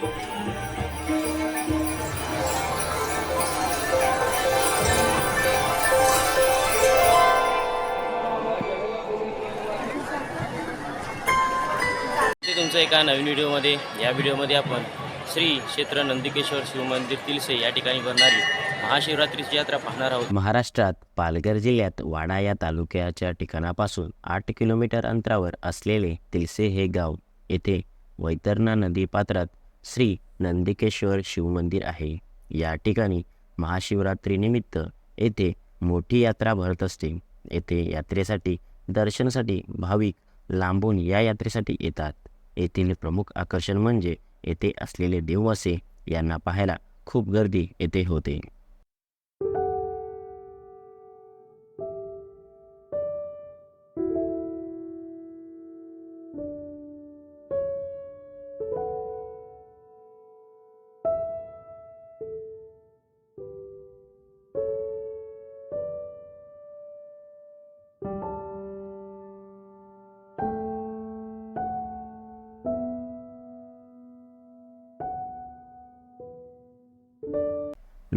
तुमचा तुमचं एका नवीन व्हिडिओमध्ये या व्हिडिओमध्ये आपण श्री क्षेत्र नंदिकेश्वर शिवमंदिर तिलसे या ठिकाणी भरणारी महाशिवरात्रीची यात्रा पाहणार आहोत. महाराष्ट्रात पालघर जिल्ह्यात वाडा या तालुक्याच्या ठिकाणापासून आठ किलोमीटर अंतरावर असलेले तिलसे हे गाव येथे वैतरणा नदी पात्रात श्री नंदिकेश्वर शिवमंदिर आहे. या ठिकाणी महाशिवरात्रीनिमित्त येथे मोठी यात्रा भरत असते. येथे यात्रेसाठी दर्शनासाठी भाविक लांबून या यात्रेसाठी येतात. येथील प्रमुख आकर्षण म्हणजे येथे असलेले देववासे यांना पाहायला खूप गर्दी येथे होते.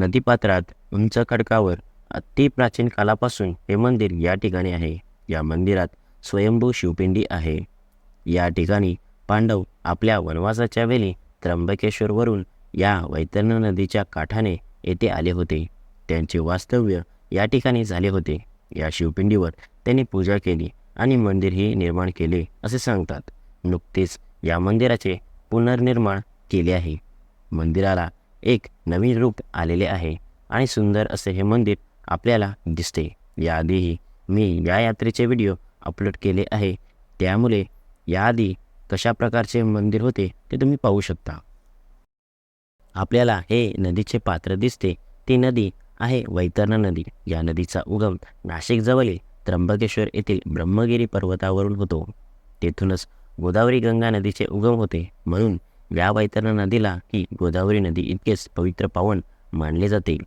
नदीपात्रात उंच खडकावर अति प्राचीन कालापासून हे मंदिर या ठिकाणी आहे. या मंदिरात स्वयंभू शिवपिंडी आहे. या ठिकाणी पांडव आपल्या वनवासाच्या वेळी त्र्यंबकेश्वरवरून या वैतरण नदीच्या काठाने येथे आले होते. त्यांचे वास्तव्य या ठिकाणी झाले होते. या शिवपिंडीवर त्यांनी पूजा केली आणि मंदिरही निर्माण केले असे सांगतात. नुकतेच या मंदिराचे पुनर्निर्माण केले आहे. मंदिराला एक नवीन रूप आलेले आहे आणि सुंदर असे हे मंदिर आपल्याला दिसते. याआधीही मी या यात्रेचे व्हिडिओ अपलोड केले आहे. त्यामुळे याआधी कशा प्रकारचे मंदिर होते ते तुम्ही पाहू शकता. आपल्याला हे नदीचे पात्र दिसते. ती नदी आहे वैतरणा नदी. या नदीचा उगम नाशिकजवळील त्र्यंबकेश्वर येथील ब्रह्मगिरी पर्वतावरून होतो. तेथूनच गोदावरी गंगा नदीचे उगम होते. म्हणून या नदीला ही गोदावरी नदी इतकेच पवित्र पावन मानले जाते.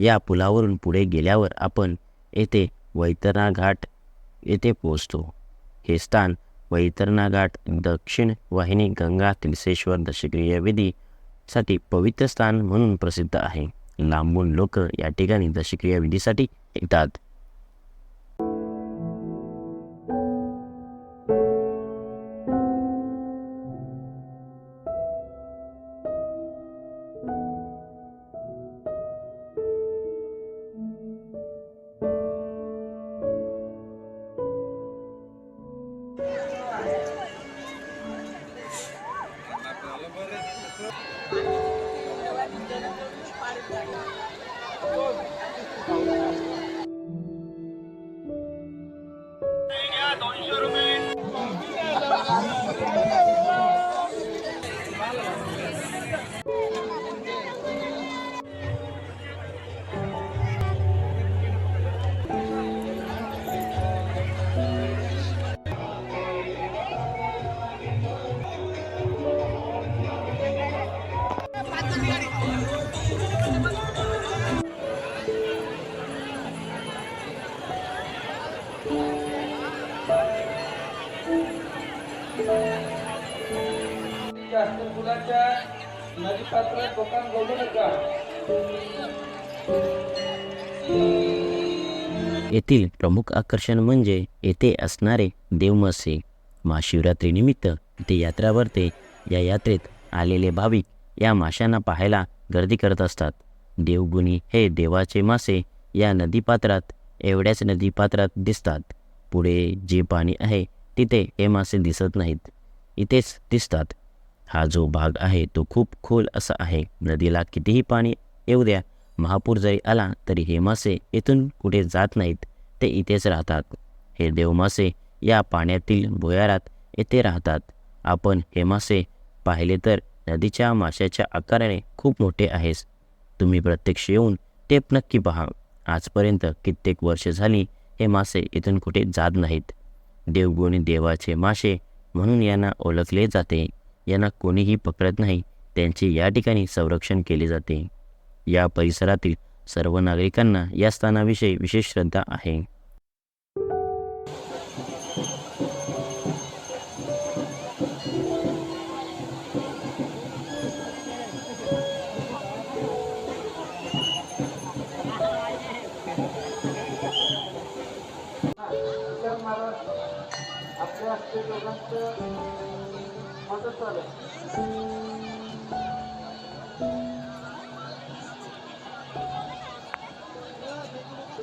या पुलावरून पुढे गेल्यावर आपण येथे वैतरणा घाट येथे पोहोचतो. हे स्थान वैतरणा घाट दक्षिण वाहिनी गंगा तिलसेश्वर दशक्रिया विधीसाठी पवित्र स्थान म्हणून प्रसिद्ध आहे. लांबून लोक या ठिकाणी दशक्रिया विधीसाठी येतात. जास्त फुलाच्या नदीपात्रात दुकान बोलू नका येथील प्रमुख आकर्षण म्हणजे येथे असणारे देवमसे. महाशिवरात्रीनिमित्त इथे यात्रा भरते या यात्रेत आलेले भाविक या माशांना पाहायला गर्दी करत असतात. देवगुणी हे देवाचे मासे या नदीपात्रात एवढ्याच नदीपात्रात दिसतात. पुढे जे पाणी आहे तिथे हे मासे दिसत नाहीत. इथेच दिसतात. हा जो भाग आहे तो खूप खोल असा आहे. नदीला कितीही पाणी येऊ द्या महापूर जरी आला तरी हे मासे इथून कुठे जात नाहीत ते इथेच राहतात. हे देवमासे या पाण्यातील भुयारात येथे राहतात. आपण हे मासे पाहिले तर नदीच्या माशाच्या आकाराने खूप मोठे आहेस. तुम्ही प्रत्यक्ष येऊन ते नक्की पहा. आजपर्यंत कित्येक वर्ष झाली हे मासे इथून कुठे जात नाहीत. देवगुणी देवाचे मासे म्हणून यांना ओळखले जाते. यांना कोणीही पकडत नाही. त्यांचे या ठिकाणी संरक्षण केले जाते. या परिसरातील सर्व नागरिकांना या स्थानाविषयी विशेष श्रद्धा आहे. आपल्या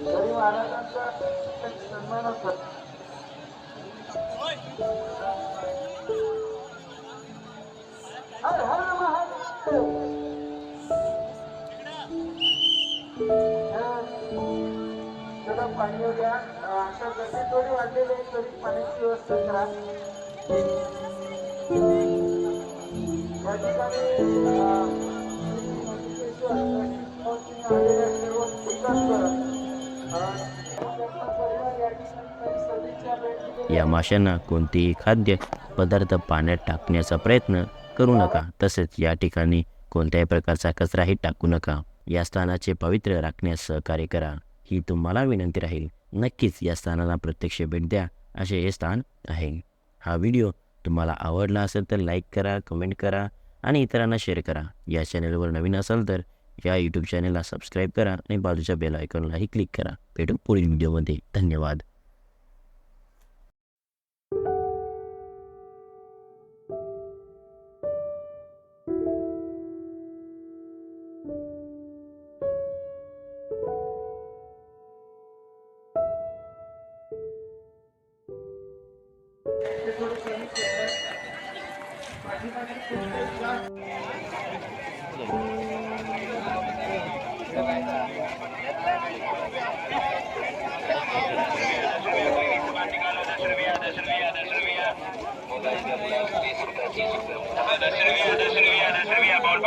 तरी महाराजांचा सन्मान होता हर हर महादेव जरा पाणी द्या अशा जसे थोडी वाढलेली आहे तरी पाण्याची व्यवस्था करा. या ठिकाणी आलेल्या सर्व या माशांना कोणतेही खाद्य पदार्थ पाण्यात टाकण्याचा प्रयत्न करू नका. तसेच या ठिकाणी कोणत्याही प्रकारचा कचराही टाकू नका. या स्थानाचे पवित्र राखण्यास सहकार्य करा. ही तुम्हाला विनंती राहील. नक्कीच या स्थानाला प्रत्यक्ष भेट द्या. असे हे स्थान आहे. हा व्हिडिओ तुम्हाला आवडला असेल तर लाईक करा कमेंट करा आणि इतरांना शेअर करा. या चॅनलवर नवीन असाल तर या यूट्यूब चॅनलला सबस्क्राईब करा आणि बाजूच्या बेल आयकॉनलाही क्लिक करा. भेटू पुढील व्हिडिओमध्ये धन्यवाद. Serbia, Serbia, Serbia, Serbia, Serbia, Serbia,